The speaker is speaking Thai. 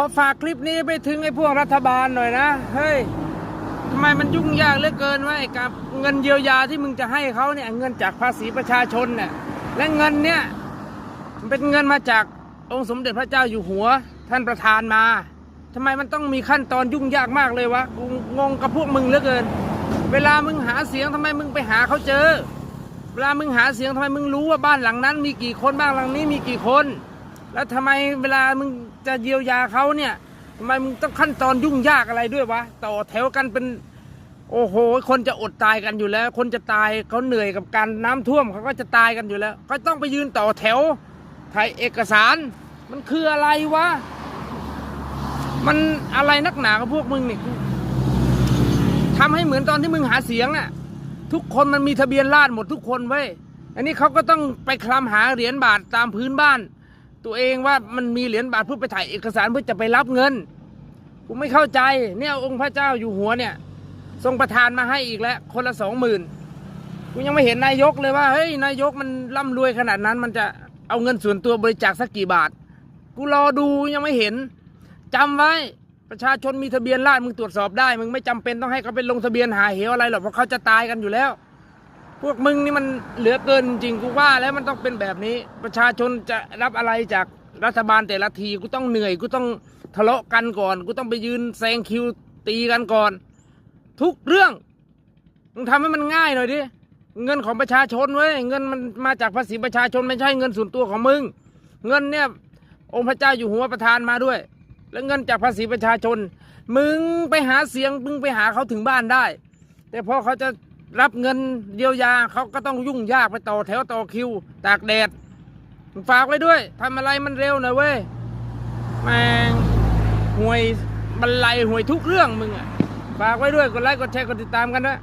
อฝากคลิปนี้ไปถึงไอ้พวกรัฐบาลหน่อยนะ เฮ้ยทำไมมันยุ่งยากเหลือเกินวะไอ้กับเงินเยียวยาที่มึงจะให้เขาเนี่ยเงินจากภาษีประชาชนเนี่ยและเงินเนี่ยมันเป็นเงินมาจากองค์สมเด็จพระเจ้าอยู่หัว ท่านประธานมาทำไมมันต้องมีขั้นตอนยุ่งยากมากเลยวะกูงงกับพวกมึงเหลือเกิน เวลามึงหาเสียงทำไมมึงไปหาเขาเจอ เวลามึงหาเสียงทำไมมึงรู้ว่าบ้านหลังนั้น มีกี่คนบ้านหลังนี้มีกี่คน แล้วทำไมเวลามึงจะเยียวยาเขาเนี่ยทำไมมึงต้องขั้นตอนยุ่งยากอะไรด้วยวะต่อแถวกันเป็น โอ้โห คนจะอดตายกันอยู่แล้ว คนจะตายเขาเหนื่อยกับการน้ำท่วมเขาก็จะตายกันอยู่แล้ว ก็ต้องไปยืนต่อแถวถ่ายเอกสาร มันคืออะไรวะ มันอะไรนักหนากับพวกมึงนี่ทำให้เหมือนตอนที่มึงหาเสียงอะทุกคนมันมีทะเบียนราษฎรหมดทุกคนเว้ยอันนี้เขาก็ต้องไปคลำหาเหรียญบาทตามพื้นบ้าน ตัวเองว่ามันมีเหรียญบาทเพื่อไปถ่ายเอกสารเพื่อจะไปรับเงินกูไม่เข้าใจเนี่ยองค์พระเจ้าอยู่หัวเนี่ย ทรงประทานมาให้อีกแล้ว คนละสองหมื่นกูยังไม่เห็นนายกเลยว่าเฮ้ยนายกมันร่ำรวยขนาดนั้น มันจะเอาเงินส่วนตัวบริจาคสักกี่บาท กูรอดูยังไม่เห็นจำไว้ประชาชนมีทะเบียนราษมึงตรวจสอบได้ มึงไม่จำเป็นต้องให้เขาไปลงทะเบียนหาเหวอะไรหรอกเพราะเขาจะตายกันอยู่แล้ว พวกมึงนี่มันเหลือเกินจริงกูว่าแล้วมันต้องเป็นแบบนี้ ประชาชนจะรับอะไรจากรัฐบาลแต่ละทีกูต้องเหนื่อยกูต้องทะเลาะกันก่อนกูต้องไปยืนแซงคิวตีกันก่อน ทุกเรื่องมึงทำให้มันง่ายหน่อยดิเงินของประชาชนเว้ยเงินมันมาจากภาษีประชาชนไม่ใช่เงินส่วนตัวของมึง เงินเนี่ยองค์พระเจ้าอยู่หัวประทานมาด้วย แล้วเงินจากภาษีประชาชน มึงไปหาเสียงมึงไปหาเขาถึงบ้านได้ แต่พอเขาจะ รับเงินเยียวยาเขาก็ต้องยุ่งยากไปต่อแถวต่อคิว ตากแดดมึงฝากไว้ด้วยทำอะไรมันเร็วหน่อยเว้ยแมงห่วยบรรลัยห่วยทุกเรื่องมึงอะฝากไว้ด้วยกดไลค์กดแชร์กดติดตามกันด้วย